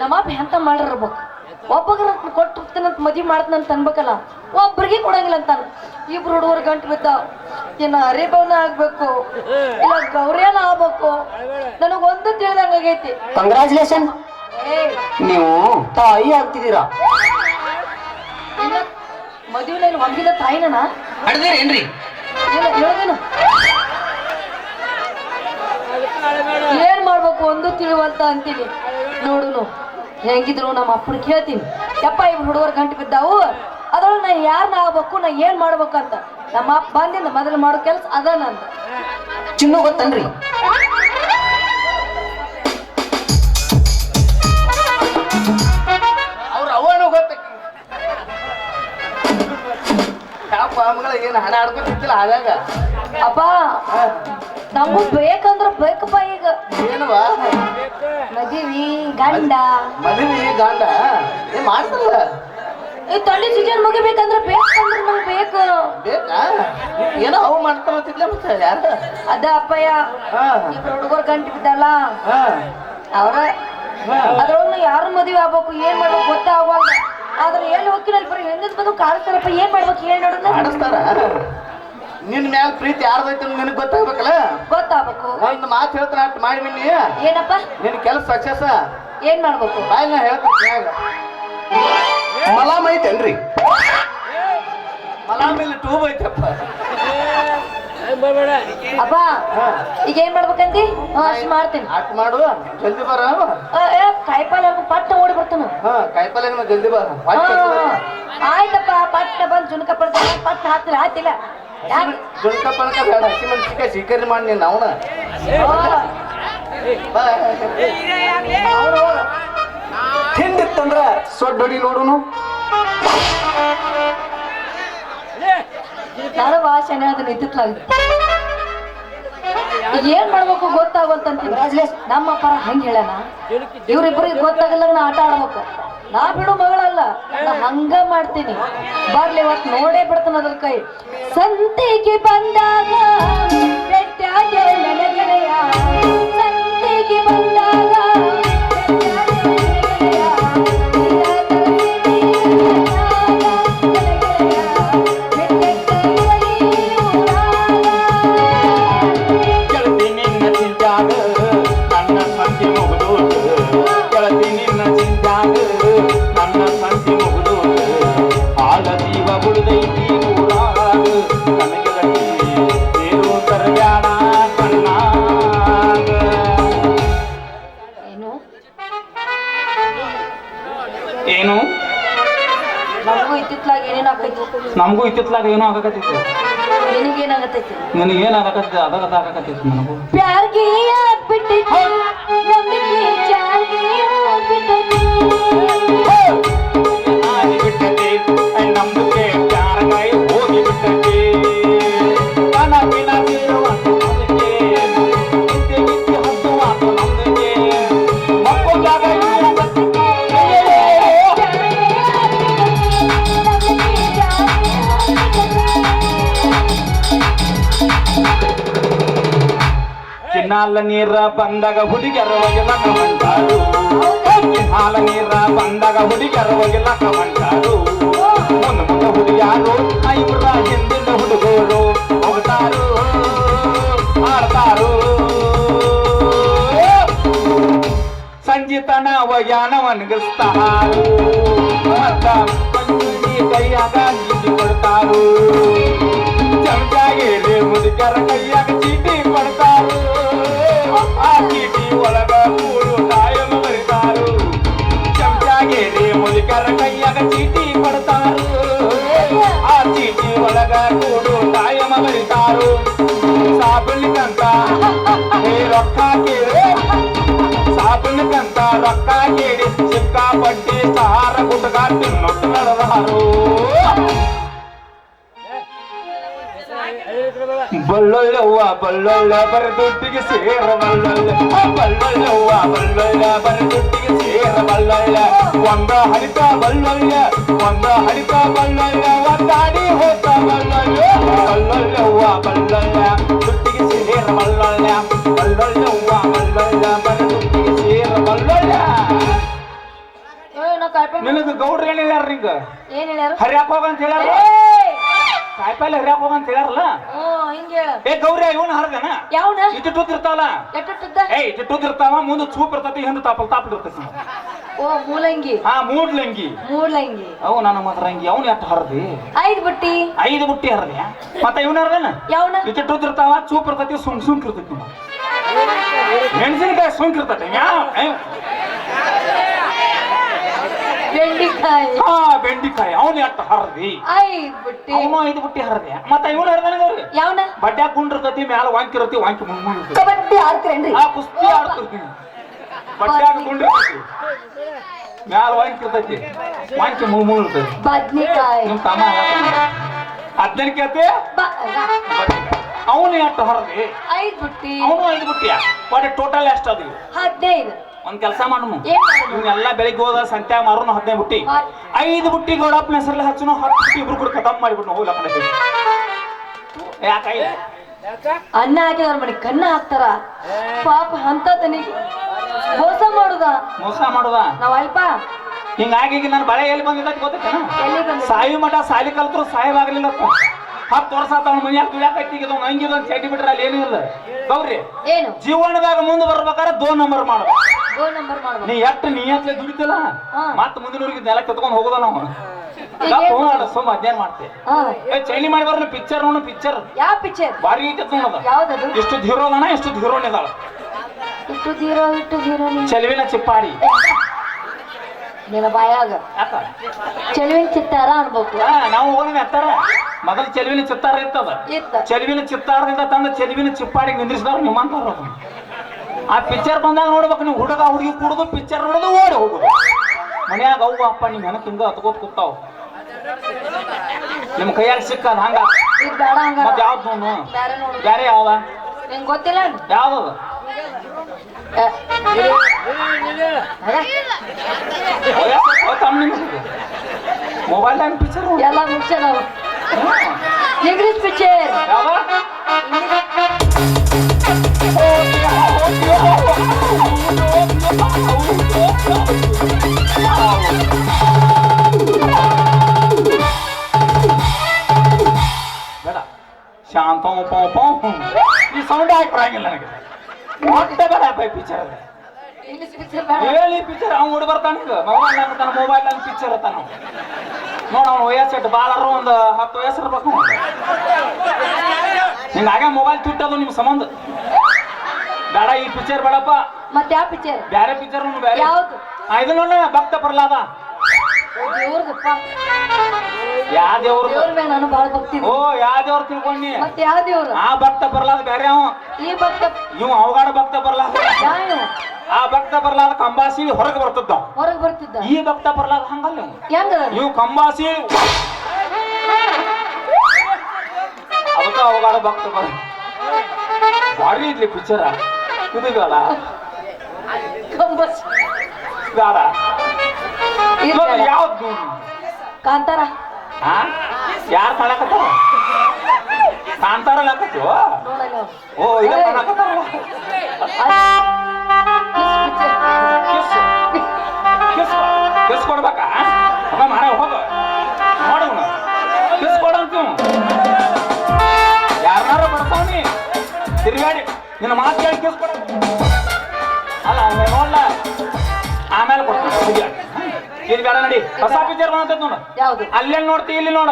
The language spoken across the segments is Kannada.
ನಮ್ಮಪ್ಪ ಎಂತ ಮಾಡಿರ್ಬೇಕು ಒಬ್ಬಗ್ರ ಕೊಟ್ಟಿರ್ತೀನಂತ ಮದ್ವಿ ಮಾಡ್ತನಂತ ಅನ್ಬೇಕಲ್ಲ? ಒಬ್ರಿಗೆ ಕೊಡಂಗಿಲ್ಲ ಅಂತಾನ. ಇಬ್ರು ಹುಡುಗರು ಗಂಟು ಬಿದ್ದ. ಇನ್ನ ಹರಿಭವನ ಆಗ್ಬೇಕು ಇಲ್ಲ ಗೌರಿಯನ ಆಗ್ಬೇಕು. ನನಗೊಂದು ಒಂದು ತಿಳಿದಂಗ ಆಗೈತಿ. ಕಂಗ್ರಾಚುಲೇಷನ್ ನೀವು ತಾಯಿ ಆಗ್ತಿದ್ದೀರಾ? ಮದುವೆನ ಮದುವೆ ಹೊಂದಿದ ತಾಯಿನ ಹಡ್ದಿರೇನ್ರಿ ಇಲ್ಲ ಹೇಳ್ದೇನು? ಏನ್ ಮಾಡ್ಬೇಕು ಒಂದು ತಿಳಿವಂತ ಅಂತೀನಿ. ನೋಡುನು. ಹೆಂಗಿದ್ರು ನಮ್ಮ ಅಪ್ಪನ ಕೇಳ್ತೀನಿ. ಯಪ್ಪ ಇವ್ ಹುಡುಗರು ಗಂಟು ಬಿದ್ದಾವು. ಅದ್ರೊಳಗೆ ನಾ ಯಾರನ್ನ ಆಗ್ಬೇಕು ನಾ ಏನ್ ಮಾಡ್ಬೇಕಂತ ನಮ್ಮ ಅಪ್ಪ ಬಂದಿಂದ ಮೊದಲು ಮಾಡೋ ಕೆಲಸ ಅದ. ನಂದು ಚಿನ್ನು ಗೊತ್ತನ್ರಿ? ಅವ್ರ ಅವನು ಗೊತ್ತ. ಯಾವ ಮಗಳ ಏನು ಹಣ ಆಡ್ಕೊತಿತ್ತಿಲ್ಲ ಆದಾಗ ಅಪ್ಪ ನಮಗೂ ಬೇಕಂದ್ರ ಬೇಕಪ್ಪ ಈಗ. ಏನವ ಮದುವೆ ಗಂಡ. ಮದುವೆ ಗಂಡ? ಏನ್ ಮಾಡ್ತಲ್ಲ ಈ ತಳ್ಳಿ ಸೀಸನ್ ಮುಗಿಬೇಕಂದ್ರ ಬೇಕಂದ್ರ ನಂಗೆ ಬೇಕು. ಬೇಕಾ? ಏನೋ ಅವು ಮಾಡ್ಕೊಂತಿದ್ಲ ಮತ್ತೆ ಯಾರು? ಅದ ಅಪ್ಪಯ್ಯ ಹಾ. ಇಬ್ರು ಹುಡುಗರು ಗಂಟು ಬಿದ್ದಲ್ಲ ಹಾ. ಅವ್ರ ಅದ್ರೊಳಗ ಯಾರು ಮದುವೆ ಆಗ್ಬೇಕು ಏನ್ ಮಾಡ್ಬೇಕು ಗೊತ್ತಾಗವಲ್ದ ಆದ್ರೆ ಎಲ್ಲಿ ಹೋಗ್ತೀನಿ ಬರೀ ಹೆಂಗದ್ ಬಂದು ಕಾಣಿಸ್ತಾರಪ್ಪ ಏನ್ ಮಾಡ್ಬೇಕು ಏನ್ ನೋಡೋಣ ಆಡಿಸ್ತಾರ ನಿನ್ ಮ್ಯಾಲ ಪ್ರೀತಿ ಯಾರ್ದೈತಿ ನಿನಗ್ ಗೊತ್ತಾಗ್ಬೇಕಲ್ಲ? ಗೊತ್ತಾಗ್ಬೇಕು. ಒಂದು ಮಾತು ಹೇಳ್ತಾನ ಅಟ್ ಮಾಡಿ ಬಿನ್ನಿ ಏನಪ್ಪ? ನಿನ್ ಕೆಲಸ ಸಕ್ಸಸ್ ಏನ್ ಮಾಡ್ಬೇಕು? ಬಾಯ್ ನಾ ಹೇಳ್ತೀನಿ ಮ್ಯಾಗ ಮಲಾಮ್ ಐತೇನ್ರಿ ಮಲಾಮ್ ಇಲ್ಲಿ ಟೂಬ್ ಐತಪ್ಪ ಅಪ್ಪ ಈಗ ಏನ್ ಮಾಡ್ಬೇಕಂತಿ ಹಾ ಅಷ್ಟ್ ಮಾಡ್ತೀನಿ ಅಟ್ ಮಾಡು ಜಲ್ದಿ ಬರ ಕಾಯಿಪಾಲ ಪಟ್ಟ ಓಡಿ ಬರ್ತಾನ ಹಾ ಕಾಯಿಪಲ್ಲೆ ಜಲ್ದಿ ಬರ ಆಯ್ತಪ್ಪ ಪಟ್ಟ ಬಂದ್ ಜುನ್ಕ ಪಡ್ತ ಪಟ್ಟ ಹಾಕ್ತಿಲ್ಲ ಆಯ್ತಿಲ್ಲ ಜುನ್ಕ ಪಣಕ ಬೇಡ ಹಸಿ ಮೆಣಸಿನ್ಕಾಯಿ ಸ್ವೀಕರಣೆ ಮಾಡಿ ನೀನು ಅವನ. ಹಿಂದಿತ್ತಂದ್ರ ಸೊಡ್ಡೊಡಿ ನೋಡುನು. ಭಾಷೆನೇ ಅದನ್ನ ಇದ್ದಿತ್ಲಾಗ ಏನ್ ಮಾಡ್ಬೇಕು ಗೊತ್ತಾಗೋಲ್ತಂತೀನಿ ನಮ್ಮ ಪರ ಹಂಗ ಹೇಳಣ ಇವ್ರಿಬ್ರಿಗೆ ಗೊತ್ತಾಗಲ್ಲ ನಾ ಆಟ ಆಡ್ಬೇಕು. ನಾ ಬಿಡು ಮಗಳಲ್ಲ ನಾ ಹಂಗ ಮಾಡ್ತೀನಿ. ಬರ್ಲಿ ಇವತ್ ನೋಡೇ ಬಿಡ್ತಾನ ಅದ್ರ ಕೈ. ಸಂತೆಗೆ ಬಂದಾಗ ಇತ್ತಿತ್ಲಾಗ ಏನೋ ಆಗಕತ್ತೈತಿ. ನಿನಗೇನಾಗತ್ತೈತಿ ನನಗೆ ಏನಾಗಕತ್ತೈತಿ ಅದಾಗ ಆಗಕತ್ತೈತಿ ನನಗೂ. ಪ್ಯಾರ್ಗೆ ನೀರ ಬಂದಾಗ ಹುಡುಗರ ಒಗೆಲ ಕಮಂಟಾರು ಹಾಲ ನೀರ ಬಂದಾಗ ಹುಡುಗರ ಒಗೆಲ ಕಮಂಟಾರು ಮುಂದ ಮುಂದ ಹುಡುಗಿಯಾರು ಐಬ್ರ ಹಿಂದಿನ ಹುಡುಗರು ಹೋಗ್ತಾರು. ಆಡ್ತಾರು ಸಂಜಿತನ ಒಗ್ಯಾನ ಒಣಗಿಸ್ತಾರು ಮತ್ತ ಕೈಯಾಗ ಕೊಡ್ತಾರು. ಚಮಚಾಗಿ ಮುದುಕರ ಕೈಯಾಗ ರೊಕ್ಕ ಕೇಳಿ ಸಾಬುಲಿಕಂತ ರೊಕ್ಕ ಕೇಳಿ ಸಿಕ್ಕಾಪಟ್ಟಿ ಸಹಾರ ಗುಟ್ಕ ತಿನ್ನೊಟ್ಟು ನಡೆದಾರು ಬಳ್ಳೊಳ್ಳವ್ವ ಬಳ್ಳೊಳ್ಳ ಬರ ದುಡ್ಡಿಗೆ ಸೇರ ಬಳ್ಳೊಳ್ಳ ಬಳ್ಳೊಳ್ಳವ್ವ ಬಳ್ಳೊಳ್ಳ ಬರ ದುಡ್ಡಿಗೆ ಸೇರ ಬಳ್ಳೊಳ್ಳ ಒಂದ ಹರಿತ ಬಳ್ಳೊಳ್ಳ ಒಂದ ಹರಿತ ಬಳ್ಳೊಳ್ಳ ಒಂದಾಡಿ ಹೋತ ಬಳ್ಳೊಳ್ಳ ಬಳ್ಳೊಳ್ಳವ್ವ ಬಳ್ಳೊಳ್ಳ ದುಡ್ಡಿಗೆ ಸೇರ ಸೇರ ನಿನಗೆ ಗೌಡ್ರು ಹೇಳ್ಯಾರ ನಿಂಗ ಏನ್ ಹೇಳ್ಯಾರ? ಹರ್ಯಾಕ ಹೋಗಂತ ಹೇಳ್ಯಾರ! ಕಾಯಿಪಲ್ಲೆ ಹರಿಯಾಕ ಹೋಗಂತ ಹೇಳ್ಯಾರಲ್ಲ? ಹಿಂಗ. ಹೇಳ ಏ ಗೌರಿ ಇವನ್ ಹರ್ದನ? ಯಾವನ? ಇಟ್ಟು ಇರ್ತಾವಲ್ಲ? ಎಟ್ಟುದ್ದ ಏಯ್ ಇಟ್ಟು ಇರ್ತಾವ ಮುಂದೆ ಚೂಪ್ ಇರ್ತತಿ ಹಿಂದೆ ತಾಪಲ್ ತಾಪಲ್ ಇರ್ತತಿ. ಓ ಮೂಲಂಗಿ. ಹಾ ಮೂಡ್ಲಂಗಿ. ಮೂಲಂಗಿ ಅವು ನನ್ನ ಮಾತ್ರ ಹಂಗಿ ಅವನು ಎಟ್ಟು ಹರದಿ? ಐದು ಬುಟ್ಟಿ. ಐದು ಬುಟ್ಟಿ ಹರದಿ ಮತ್ತ ಇವನ ಹರದನ? ಯಾವನ? ಇಟ್ಟು ಇರ್ತಾವ ಚೂಪ್ ಇರ್ತತಿ ಸುಮ್ ಸುಂಕ್ ಇರ್ತೈತಿ. ಮೆಣಸಿನಕಾಯಿ ಸುಂಕ್ ಇರ್ತತಿ ಯಾವ ಬೆಂಡಿಕಾಯಿ. ಹಾ ಬೆಂಡಿಕಾಯಿ. ಅವ್ನು ಎಟ್ಟು ಹರದಿ? ಐ ಬುಟ್ಟಿ. ಅವನು ಐದು ಬುಟ್ಟಿ ಹರ್ದ್ಯಾ ಮತ್ತ ಇವನ್ ಹರ್ದನ ಗೌರಿ ಯಾವನ? ಬಡ್ಡ್ಯಾಗ ಕುಂಡಿರ್ತತಿ ಮ್ಯಾಲ ವಾಂಕಿರತಿ ವಾಂಕಿ ಮುಂದ್ ಮುಂದ್ ಇರ್ತೈತಿ. ಕಬಡ್ಡಿ ಆಡ್ತೀರೇನ್ರಿ? ಆ ಕುಸ್ತಿ ಆಡ್ತಿರ್ತೀನಿ. ಬಡ್ಡ್ಯಾಗ ಕುಂಡಿರ್ತೈತಿ ಮ್ಯಾಲ ವಾಂಕಿರ್ತೈತಿ ವಾಂಕಿ ಬದ್ನಿಕಾಯಿ. ತಮ್ಮ ಕೇಳ್ತಿ? ಅವನು ಎಷ್ಟು ಹೊರದಿ? ಐದು ಬುಟ್ಟಿ. ಅವನು ಐದು ಬಿಟ್ಟಿಯ? ಒಟ್ಟು ಟೋಟಲ್ ಎಷ್ಟು ಅದು ಹದಿನೈದು. ಒಂದ್ ಕೆಲಸ ಮಾಡೋದು? ಇವನ್ನೆಲ್ಲ ಬೆಳಿಗ್ಗೆ ಹೋದ ಸಂತ್ಯಾಗ ಮಾರೋನು ಹದಿನೈದು ಬುಟ್ಟಿ. ಐದು ಬುಟ್ಟಿ ಗೌಡಪ್ಪನ ಹೆಸರಲ್ಲಿ ಹಚ್ಚನು ಹತ್ತು ಬುಟ್ಟಿ ಇಬ್ರು ಕೂಡ ಖತಮ್ ಮಾಡಿಬಿಟ್ಟು ಹೋಗ್ಲ ಯಾಕ ಯಾಕೈ? ಅನ್ನ ಹಾಕಿದ್ರ ಮನೆ ಕಣ್ಣ ಹಾಕ್ತಾರ. ಪಾಪ ಅಂತ ತನಿಗೆ ಮೋಸ ಮಾಡುದ? ಮೋಸ ಮಾಡುದ? ನಾವ್ ಅಲ್ಪ. ಹಿಂಗಾಗಿ ನಾನು ನನ್ನ ಬಳೆ ಎಲ್ಲಿ ಬಂದಿದ್ದ ಗೊತ್ತೇನ ಸಾಯಿ ಮಠ ಸಾಲಿ ಕಲ್ತರು ಸಾಯಿ ಆಗ್ಲಿಲ್ಲ ಹತ್ತು ವರ್ಷ ಮನೆ ಮನ್ಯಾಗ ಈಗ ಹಂಗಿದ ಚಡ್ಡಿ ಬಿಟ್ರೆ ಅಲ್ಲಿ ಏನೂ ಇಲ್ಲ. ಗೌರಿ ಏನು? ಜೀವನದಾಗ ಮುಂದೆ ಬರ್ಬೇಕಾದ್ರೆ ದೋ ನಂಬರ್ ಮಾಡ್ಬೇಕು ದೋ ನಂಬರ್ ಮಾಡ್ಬೇಕು. ನೀ ಎಷ್ಟು ದುಡಿತಲ್ಲ ದುಡಿತಿಲ್ಲ ಹಾ. ಮತ್ತ ಮುಂದಿನವ್ರಿಗೆ ನೆಲ ಕಿತ್ಕೊಂಡು ನಾವು ಈಗ ಏನ್ ಸುಮ್ಮ ಅಧ್ಯಯನ ಮಾಡ್ತೆ? ಹಾ. ಏ ಚೈನಿ ಮಾಡಿ ಬರ್ರಿ ಪಿಕ್ಚರ್ ನೋಡು ಪಿಕ್ಚರ್ ಯಾವ ಪಿಕ್ಚರ್ ಬಾರಿ ಐತತ್ ನೋಡದ ಯಾವ್ದದು? ಎಷ್ಟು ಹೀರೋ ಅದಾನ ಎಷ್ಟು ಹೀರೋನ್ ಇದಾಳ ಇಟ್ಟು ಧೀರೋ ಇಟ್ಟು ಧೀರೋ ಚೆಲುವಿನ ಚಿಪ್ಪಾಡಿ. ನಿನ್ನ ಬಾಯಾಗ. ಯಾಕ? ಚೆಲುವಿನ ಚಿತ್ತಾರ ಅನ್ಬೇಕು. ಆ, ನಾವು ಹೋಗೋಣ ಎತ್ತಾರ ಮೊದಲು ಚೆಲುವಿನ ಚಿತ್ತಾರ ಇರ್ತದ ಇತ್ತ. ಚೆಲುವಿನ ಚಿತ್ತಾರದಿಂದ ತಂದ ಚೆಲುವಿನ ಚಿಪ್ಪಾಡಿಗೆ ನಿಂದ್ರಿಸಿದವ್ರು ನಿಮ್ಮಂತಾರ ಅದು. ಆ ಪಿಕ್ಚರ್ ಬಂದಾಗ ನೋಡ್ಬೇಕು ನೀವು. ಹುಡುಗ ಹುಡುಗಿ ಕುಡಿದು ಪಿಕ್ಚರ್ ನೋಡೋದು ಓಡಿ ಹೋಗುದು. ಮನ್ಯಾಗ ಅವು ಅಪ್ಪ ನಿಮ್ ಹೆಣಕ್ ಹಿಂಗ ಹತ್ಕೋತ್ ಕೂತಾವ್. ನಿಮ್ ಕೈಯಾಗ ಸಿಕ್ಕ ಹಂಗ. ಬೇಡ ಹಂಗಾರ. ಮತ್ ಯಾವ್ದು ನೋಡು ಬೇರೆ ನೋಡು ಬ್ಯಾರೆ ಯಾವ್ದ? ನಿಂಗ್ ಗೊತ್ತಿಲ್ಲ ಯಾವ್ದದ? ಏ, ಇದು- ಅದ? ಮೊಬೈಲ್ ಪಿಕ್ಚರ್ ಎಲ್ಲ ಮುಗಿಸ ನಾವು ಇಂಗ್ಲಿಷ್ ಪಿಕ್ಚರ್ ಯಾವ್ದ? ಶಾಂತ ಈ ಸೌಂಡ್ ಹಾಕಿ ಬರಂಗಿಲ್ಲ ನನಗೆ? ಪಿಕ್ಚರ್ ಪಿಕ್ಚರ್ ಹೇಳಿ ಪಿಕ್ಚರ್ ಅವ್ನು ಈಗ. ಮೊಬೈಲ್ ಅಂತಾನ ಮೊಬೈಲ್ ನೋಡಿ ಪಿಕ್ಚರ್ ಅವ್ನು. ವಯಸ್ಸು ಇಟ್ಟು ಬಾಳಾರು ಒಂದು ಹತ್ತು ವಯಸ್ಸು ಇರ್ಬೇಕು ಹಿಂಗಾಗೆ ಮೊಬೈಲ್ ತುಟ್ಟದು ನಿಮ್ಮ ಸಂಬಂಧ. ಬೇಡ ಈ ಪಿಕ್ಚರ್ ಬೇಡಪ್ಪ. ಮತ್ತೆ ಯಾವ ಪಿಕ್ಚರ್ ಬ್ಯಾರೆ ಪಿಕ್ಚರ್ ಬ್ಯಾರೆ ಯಾವ್ದು? ಇದು ನೋಡ ಭಕ್ತ ಪ್ರಹ್ಲಾದ. ದೇವ್ರದಪ್ಪ. ಯಾ ದೇವ್ರ? ದೇವ್ರ ಮೇಲೆ ನಾನು ಬಹಳ ಭಕ್ತಿ ಓ ಯಾ ದೇವ್ರ ತಿಳ್ಕೊಂಡಿ. ಮತ್ತೆ ಯಾವ ದೇವ್ರು? ಆ ಭಕ್ತ ಪ್ರಹ್ಲಾದ ಬ್ಯಾರೆ ಅವ. ಈ ಭಕ್ತ ಇವ್ ಅವಗಾಡ ಭಕ್ತ ಪ್ರಹ್ಲಾದ. ಆ ಭಕ್ತ ಪ್ರಹ್ಲಾದ ಕಂಬಾಸಿ ಹೊರಗೆ ಬರ್ತದ ಹೊರಗ್ ಬರ್ತಿದ್ದ? ಈ ಭಕ್ತ ಪ್ರಹ್ಲಾದ ಹಂಗಲ್ಲ ಹೆಂಗ ಇವು ಕಂಬಾಸಿ. ಅದಕ್ಕ ಅವಗಾಡ ಭಕ್ತ ಬರ್ಲಿ ಭಾರಿ ಇದ್ಲಿ ಪಿಕ್ಚರ ಇದು ಬೇಡ. ಕಂಬಸ್ ಬೇಡ ಇವಾಗ ಯಾವ್ದು ಕಾಂತಾರ. ಹಾ ಯಾರು ಕಾಣಕತ್ತಾರ ಕಾಂತಾರ ಓ ಇದು picture. ಕಿಸ್. ಕಿಸ್ ಕಿಸ್ ಕೊಡ್ಬೇಕಾ? ಅಮ್ಮ ಮಾಡ ಹೋಗ. ನೋಡು ಕಿಸ್ ಕೊಡಂತ ಯಾರನ್ನಾರ ಬರ್ತಾವನಿ? ತಿರುಗಾಡಿ. ನಿನ್ನ ಮಾತು ಕೇಳಿ ಕಿಸ್ ಕೊಡ ಅಲ್ಲ ಅವ್ನ ನೋಡ್ಲ. ಆಮೇಲೆ ಕೊಡ್ತೀನಿ ಇದು ಬೇಡ ನಡಿ. ಹೊಸ ಪಿಕ್ಚರ್ ಬಂದೈತೆ ನೋಡು. ಯಾವುದು? ಅಲ್ಲೇನ್ ನೋಡ್ತಿ ಇಲ್ಲಿ ನೋಡ.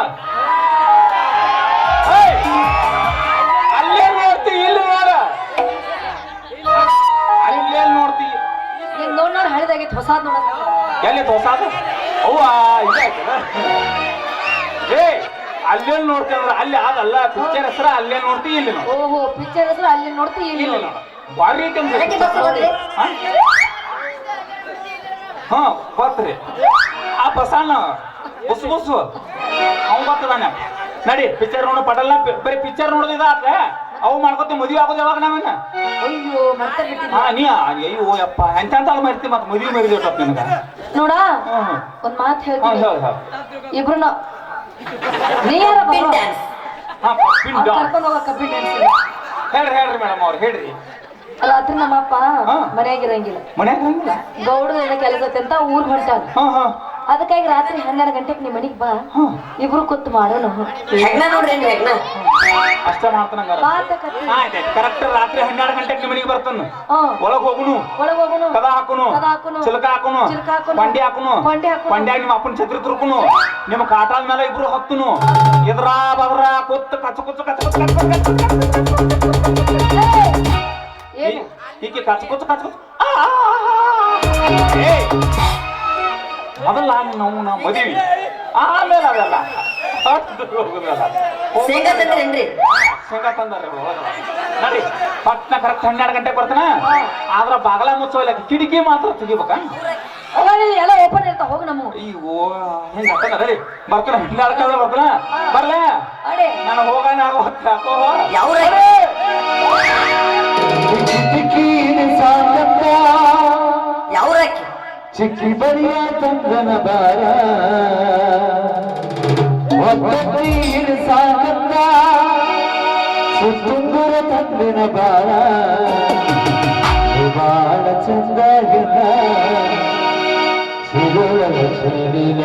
ಅಲ್ಲೇನು ನೋಡ್ತಿ ಇಲ್ಲಿ ನೋಡ. ಅಲ್ಲೇನು ನೋಡ್ತಿ? ನೀನ್ ನೋಡ್ ನೋಡಿ ಹೊಸ ಹೊಸಾದ್ ನೋಡ ಎಲ್ಲಿ ಹೊಸಾದ? ಅವ್ವ ಇದಾಯ್ತದ ಏ ಅಲ್ಲೇನ್ ನೋಡ್ತೀನಿ ಅಂದ್ರೆ ಅಲ್ಲಿ ಅದಲ್ಲ ಪಿಕ್ಚರ್ ಹೆಸರ ಅಲ್ಲೇ ನೋಡ್ತಿ ಇಲ್ಲಿ ನೋಡು. ಓಹೋ ಪಿಕ್ಚರ್ ಹೆಸರು ಅಲ್ಲಿ ನೋಡ್ತಿ ಇಲ್ಲಿ ಬಾರಿ ನೋಡು. ನೋಡು. ಭಾರಿ ಐತಿ ಅಂದ್ರೆ. ಅದಕ್ಕೆ ಬಸ್ ನೋಡ್ರಿ. ಹಾ? ಹಾ ಗೊತ್ತ್ರಿ ಆ ಬಸಣ್ಣ ಬುಸ್ ಬುಸ್ ಅವ್ ಬರ್ತದಾನ ನಡಿ ಪಿಕ್ಚರ್ ನೋಡು ಪಟಲ್ನ ಬರೀ ಪಿಕ್ಚರ್ ನೋಡೋದಿದ ಆತ ಅವು ಮಾಡ್ಕೊತಿ ಮದುವೆ ಆಗೋದು ಯಾವಾಗ ನಾವೇನ ಅಯ್ಯೋ ಮತ್ತೆ ಹಾ ನೀ ಅಯ್ಯೋ ಯಪ್ಪ ಎಂತ ಅಂತ ಮರ್ತಿ ಮತ್ತೆ ಮದುವೆ ಮರಿದಿ ಟಪ್ ನಿನಗ. ನೋಡ ಹ್ಮ್. ಒಂದ್ ಮಾತು ಹಾ ಹೇಳ್ತೀನಿ ಹೇಳಿ ಹೇಳಿ. ಇಬ್ರು ನೀ ಯಾರ ಡ್ಯಾನ್ಸ್ ಹಾ ಅವ್ನ್ ಡ್ಯಾನ್ಸ್ ಕರ್ಕೊಂಡ್ ಹೋಗೋ ಕಬ್ಬಿನ ಡ್ಯಾನ್ಸ್ ಹೇಳ್ರಿ ಹೇಳ್ರಿ ಮೇಡಮ್ ಅವ್ರು ಹೇಳ್ರಿ. ಅಲ್ಲ ಅದ್ರ ನಮ್ಮಪ್ಪ ಅಪ್ಪ ಮನ್ಯಾಗ ಇರಂಗಿಲ್ಲ. ಮನ್ಯಾಗ ಹಂಗಿಲ್ಲ ಗೌಡ್ರ ಕೆಲಸ ಅಂತ ಊರ್ ಹೊರಟಾಗ. ಹಾ ಹಾ. ಅದಕ್ಕಾಗಿ ರಾತ್ರಿ ಹನ್ನೆರಡು ಗಂಟೆಗೆ ನಿಮ್ಮ ಮನೆಗೆ ಬಾ. ಇಬ್ರು ಕೂತ್ ಮಾಡೋಣ. ಹೆಗ್ನ ನೋಡ್ರಿ ಹೆಗ್ನ? ಅಷ್ಟ ಮಾಡ್ತಾನಂಗಾರ ಆಯ್ತಾಯ್ತು ಕರೆಕ್ಟ್ ರಾತ್ರಿ ಹನ್ನೆರಡು ಗಂಟೆಗೆ ನಿಮ್ಮನಿಗೆ ಬರ್ತಾನ ಒಳಗ್ ಹೋಗುನು ಒಳಗ್ ಹೋಗುನು ಕದ ಹಾಕುನು ಕದ ಹಾಕುನು. ಚಿಲಕ ಹಾಕುನು ಚಿಲ್ಕ ಹಾಕುನು. ಪಂಡಿ ಹಾಕುನು ಪಂಡಿ ಹಾಕುನು. ಪಂಡ್ಯಾಗ ನಿಮ್ಮ ಅಪ್ಪನ ಛತ್ರಿ ತುರುಕುನು ನಿಮ್ಮ ಕಾಟಾದ ಮೇಲೆ ಇಬ್ರು ಹತ್ತುನು ಎದ್ರ ಬದ್ರ ಕೊತ್ತ ಕಚ್ಚ ಕುಚ್ಚ ಕಚ್ಚ ಹೀಗೆ ಕಚ್ಚ ಕುಚ್ಚ ಕಚ್ಚ ಕಚ್ಚ! ಮೊದಲ ನಾವು ನಾವು ಮದುವೆ ಆಮೇಲೆ ಅದೆಲ್ಲ ಶೇಂಗಾ ತಂದ್ರೇನ್ರಿ ಶೇಂಗಾ ತಂದಾರೆ ನಡಿ. ಪಟ್ನ ಕರೆಕ್ಟ್ ಹನ್ನೆರಡು ಗಂಟೆಗೆ ಬರ್ತಾನ. ಆದ್ರ ಬಾಗಲ ಮುಚ್ಚೋಲ್ಲ ಕಿಟಕಿ ಮಾತ್ರ ತೆಗಿಬೇಕ? ಎಲ್ಲ ಓಪನ್ ಇರ್ತಾವ ಹೋಗು ನಮ್ಮ ಅಯ್ಯೋ ಹೆಂಗ ನಡಿ. ಬರ್ತಾನ ಹನ್ನೆರಡು ಕಾಲ ಬರ್ತಾನ. ಬರ್ಲೆ. ಅಡೆ. ನಾನು ಹೋಗೋಣ ಯಾವ ಯಾವ ಚಿಕ್ಕಿ ಬರಿಯ ಚಂದನ ಬಾರ ಒಬ್ಬಟ್ಟಿ ಸಾಕಂದ ಸುತ್ತುಂಗುರ ತಂದಿನ ಬಾಳ. ಬಾಳ ಚಂದಾಗಿನ ಸಿಗುಳ ಚೆಲ್ಲಿಲ್ಲ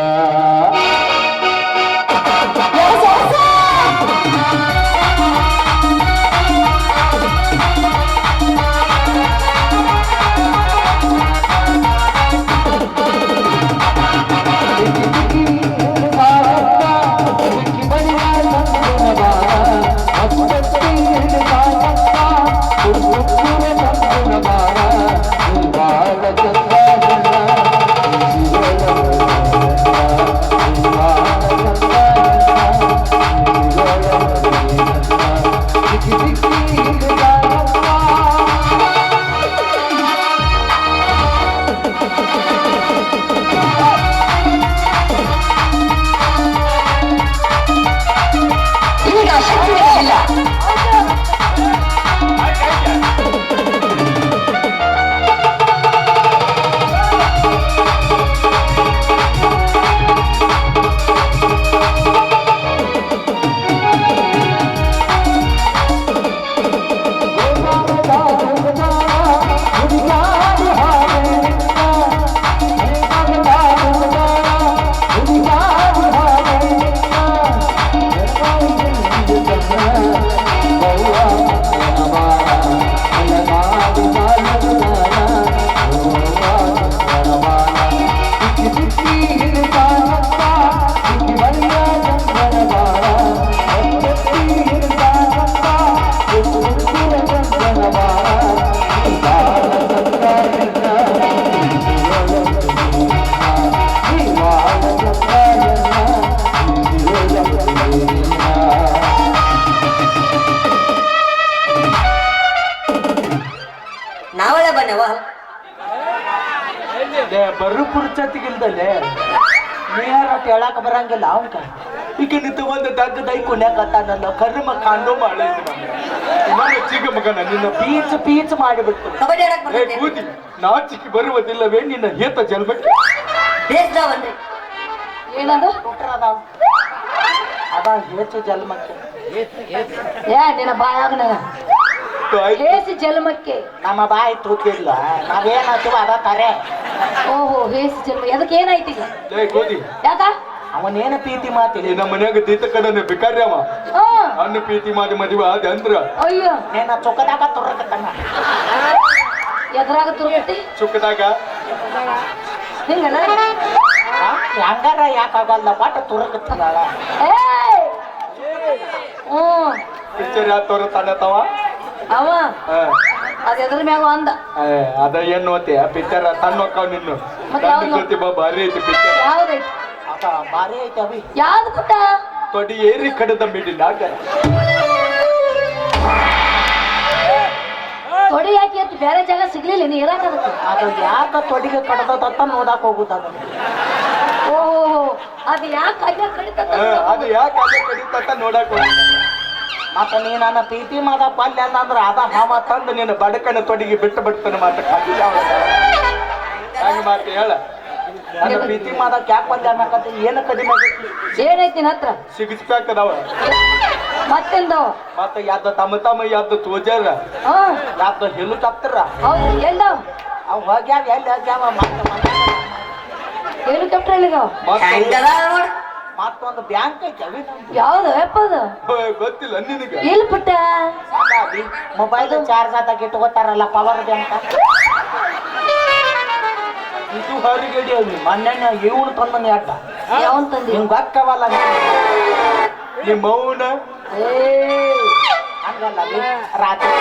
ಬರಂಗಿಲ್ಲ ಅವಂಕ ಈಗ ನಿಂತ ಒಂದು ದಗ್ಗ ದೈ ಕುಣ್ಯಾಕತ್ತ ನನ್ನ ಕರ್ಮ ಕಾಂಡು ಮಾಡಿದ್ರು ಚಿಕ್ಕ ಮಗನ ನಿನ್ನ ಪೀಚ್ ಪೀಚ್ ಮಾಡಿಬಿಟ್ಟು ಕಬಡ್ಡಿ ಆಡಕ್ ಏ ಬರ್ತೈತೆ ಕೂದಿ ನಾಚಿಕೆ ಬರುವುದಿಲ್ಲವೇ ನಿನ್ನ ಹೇತ ಜನ್ಮಕ್ಕೆ? ಬೇಸ್ದಾವನ್ರಿ ಏನದು? ಅದ ಹೇಚು ಜನ್ಮಕ್ಕೆ. ಏ ನಿನ್ನ ಬಾಯಾಗ ಹೇಸಿ ಜನ್ಮಕ್ಕೆ. ನಮ್ಮ ಬಾಯಿ ತೂತಿಲ್ಲ. ನಾವೇನಾಯ್ತು ಅದ ಕರೆ. ಓಹೋ ಹೇಸಿ ಜನ್ಮ. ಅದಕ್ಕೆ ಏನಾಯ್ತು ಈಗ? ಯಾಕ? ಅವನೇನು ಪ್ರೀತಿ ಮಾತಿಲ್ಲ ನಮ್ಮ ಮನ್ಯಾಗ ತೀತ ಕಡನೆ ಬಿಕಾರ್ಯವ ಹಾ. ಅನ್ನ ಪ್ರೀತಿ ಮಾಡಿ ಮದುವೆ ಆದ ಅಂದ್ರ? ಅಯ್ಯೋ. ನೇನ ಚೊಕ್ಕದಾಗ ತುರಕತ್ತಣ್ಣ ಎದ್ರಾಗ ತುರುಗತಿ ಚುಕ್ಕದಾಗ? ಹಿಂಗನ? ಹೆಂಗಾರ ಯಾಕಾಗಲ್ಲ ಪಾಠ ತುರ್ಕತ್ತಲ್ಲ ಏಯ್! ಹ್ಮ್ ಪಿಕ್ಚರ್ ಯಾವ ತೋರ ತಣ್ಣತವ ಅವ. ಅದ ಎದ್ರ ಮ್ಯಾಗ ಅಂದ. ಅದ ಏನ್ ನೋತಿ? ಆ ಪಿಕ್ಚರ್ ತನ್ನ ಹೋಗ್ತಾವ ನಿನ್ನು. ಮತ್ತೆ ಯಾವ್ದು? ತನ್ನ ಜೊತೆ ಬಾ ಭಾರಿ ಐತಿ ಪಿಕ್ಚರ್. ಯಾವ್ದೈತಿ ಅದ ಭಾರಿ ಐತೆ ಅವಿ ಯಾವ್ದು ತೊಡಿ ಏರಿ ಕಡದ ಮಿಡಿ ನಾಗ ತೊಡಿ ಯಾಕೆ ಎತ್ತು ಬೇರೆ ಜಾಗ ಸಿಗ್ಲಿಲ್ಲ? ನೀ ಇರಾಕ ಅದು ಯಾಕ ತೊಡಿಗೆ ಕಡ್ದದಂತ ನೋಡಕ್ ಹೋಗುದ ಓಹೋ ಅದು ಯಾಕೆ ಅಲ್ಲೇ ಕಡಿತ ಆ, ಅದು ಯಾಕೆ ಅಲ್ಲೇ ಅಂತ ನೋಡಕ್ ಹೋಗಿ ಮತ್ತ ನೀ ನನ್ನ ಪ್ರೀತಿ ಮಾದ ಪಲ್ಯ ಅಂದ್ರ ಅದ ಹಾವ ತಂದು ನಿನ್ನ ಬಡಕನ ತೊಡಿಗೆ ಬಿಟ್ಟು ಬಿಡ್ತಾನೆ ಮಾತ ಹಂಗ ಮಾತು ಹೇಳ. ನನ್ನ ಪ್ರೀತಿ ಮಾದಕ್ ಯಾಕೆ ಪಲ್ಯ ಅನ್ನಕತ್ತಿ? ಏನು ಕಡಿಮೆ ಆಗೈತಿ? ಏನೈತಿ ನಿನ್ ಹತ್ರ? ಸಿಗಿಸ್ ಪ್ಯಾಕ್ ಅದಾವ. ಮತ್ತೆಂದವ? ಮತ್ತೆ ಯಾವ್ದು ತಮ್ಮ ತಮ್ಮ ಯಾವ್ದು ತೋಜಾರ? ಹಾ. ಯಾವ್ದು ಹೆಲ್ಲು ತಪ್ತರ ಹೌದು ಎಲ್ಲವ? ಅವ್ ಹೋಗ್ಯಾವ ಎಲ್ಲಿ ಹೋಗ್ಯಾವ? ಮತ್ತೆ ಏನು ಹೆಂಗದ ಮತ್ತೊಂದು ಬ್ಯಾಂಕ್ ಐತಿ ಅವಿ ಯಾವ್ದು ಯಪ್ಪ ಅದು? ಗೊತ್ತಿಲ್ಲ ನಿನಗ. ಎಲ್ಲಿ ಪುಟ್ಟ. ಮೊಬೈಲ್ ಚಾರ್ಜ್ ಆದಾಗ ಇಟ್ಕೋತಾರಲ್ಲ ಪವರ್ ಬ್ಯಾಂಕ್ ಹೊರಗಡೆ ಅವಿ ಮೊನ್ನೆ ಇವನು ತಂದನಿ ಅಡ್ಡ ಯಾವನ್ ತಂದಿ? ಹಿಂಗ್ ಗೊತ್ತವಲ್ಲ ನಿಮ್ಮ ಮೌನ ಹಂಗಲ್ಲ ರಾತ್ರಿ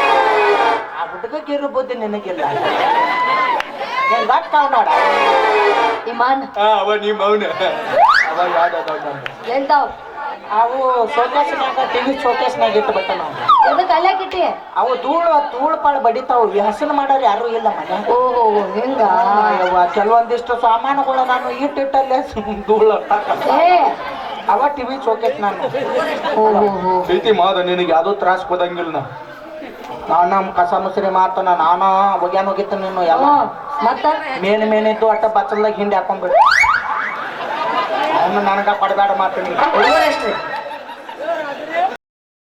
ಆ ಹುಡುಗಕ್ಕೆ ಇರೋ ಬುದ್ಧಿ ನಿನಗಿಲ್ಲ. ಹಿಂಗ್ ಗೊತ್ತಾವ್ ನೋಡ. ಇಮಾನ್? ಆ, ಅವ ನಿಮ್ಮ ಮೌನ ಅವ ಯಾವ್ದು ಎಂತಾವ್ ಅವು ಶೋಕೇಶ್ನಾಗ ಟಿವಿ ಶೋಕೇಶ್ನಾಗ ಇಟ್ಬಿಟ್ಟ ನಾವು. ಎದಕ್ ಅಲ್ಲೇ ಕಿಟ್ಟಿ? ಅವು ಧೂಳು ಧೂಳು ಪಾಳು ಬಡಿತಾವು ಹಸನ್ ಮಾಡೋರು ಯಾರು ಇಲ್ಲ ಮನೆ. ಓಹೋ ಹಿಂಗ? ಕೆಲವೊಂದಿಷ್ಟು ಸಾಮಾನುಗಳು ನಾನು ಇಟ್ಟಿಟ್ಟಲ್ಲೇ ಧೂಳು ಏ! ಅವ ಟಿವಿ ಶೋಕೇಶ್ ನಾನು. ಪ್ರೀತಿ ಮಾದ ನಿನಗೆ ಯಾವ್ದೋ ತ್ರಾಸ ಕೊದಂಗಿಲ್ಲ ನಾ. ನಾನು ನಮ್ಮ ಕಸ ಮುಸರಿ ಮಾತನ ನಾನು ಒಗ್ಯಾನ ಹೋಗಿತ್ತ ನೀನು ಎಲ್ಲ. ಮತ್ತೆ? ಮೇನ್ ಮೇನಿದ್ದು ಅಟ್ಟ ಬಚ್ಚಲ್ದಾಗ ಹಿಂಡಿ ಹಾಕೊಂಡ್ಬಿಡು ಅವನು ನನಗ ಪಡಬೇಡ ಮಾತು ಹುಡುಗರಷ್ಟ್ರಿ